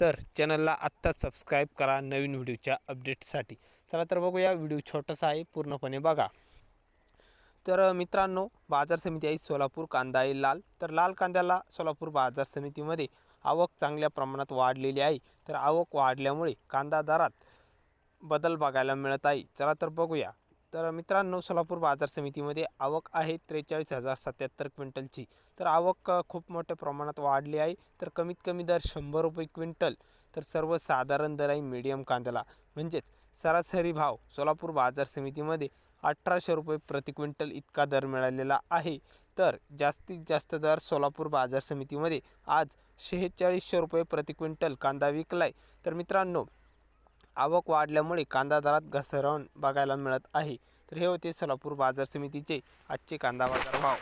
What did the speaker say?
तर चॅनलला आत्ताच सबस्क्राईब करा नवीन व्हिडिओच्या अपडेटसाठी. चला तर बघूया व्हिडिओ छोटासा आहे पूर्णपणे बघा. तर मित्रांनो बाजार समिती आहे सोलापूर कांदा आहे लाल. तर लाल कांद्याला सोलापूर बाजार समितीमध्ये आवक चांगल्या प्रमाणात वाढलेली आहे. तर आवक वाढल्यामुळे कांदा दरात बदल बघायला मिळत आहे. चला तर बघूया. तर मित्रांनो सोलापूर बाजार समितीमध्ये आवक आहे त्रेचाळीस हजार सत्याहत्तर क्विंटलची. तर आवक खूप मोठ्या प्रमाणात वाढली आहे. तर कमीत कमी दर शंभर रुपये क्विंटल. तर सर्वसाधारण दर आहे मीडियम कांद्याला. म्हणजेच सरासरी भाव सोलापूर बाजार समितीमध्ये अठराशे रुपये प्रति क्विंटल इतका दर मिळालेला आहे. तर जास्तीत जास्त दर सोलापूर बाजार समितीमध्ये आज शेहेचाळीसशे रुपये प्रति क्विंटल कांदा विकलाय. तर मित्रांनो आवक वाढल्यामुळे कांदा दरात घसरण बघायला मिळत आहे. तर हे होते सोलापूर बाजार समितीचे आजचे कांदा बाजार भाव.